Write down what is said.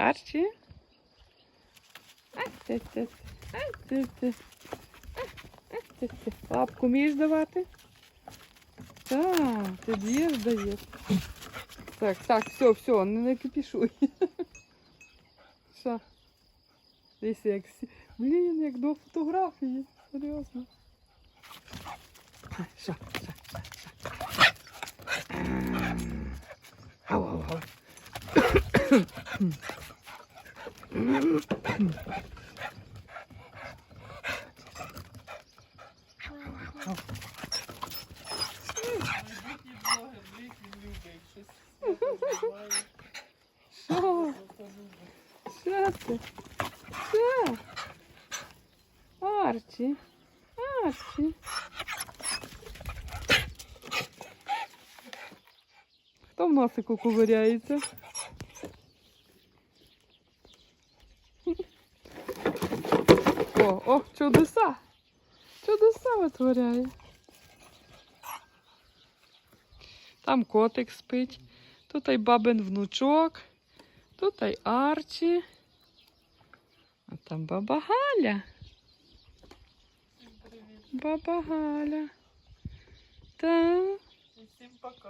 Арчі. Лапку вмієш давати? Так, ти б'єш, даєш. Так, так, все, все, не накипішуй. Що? Дивись, як Блін, як до фотографії. Серйозно. Що, що, що. Ем. Ау, ау, ау. Що? Що ти? Що? Арчі. Арчі. Хто в носику ковиряється? О, о, чудеса! Чудеса витворяє. Там котик спить, тут й бабин внучок, тут й Арчі. А там баба Галя. Баба Галя. Та. Всім пока.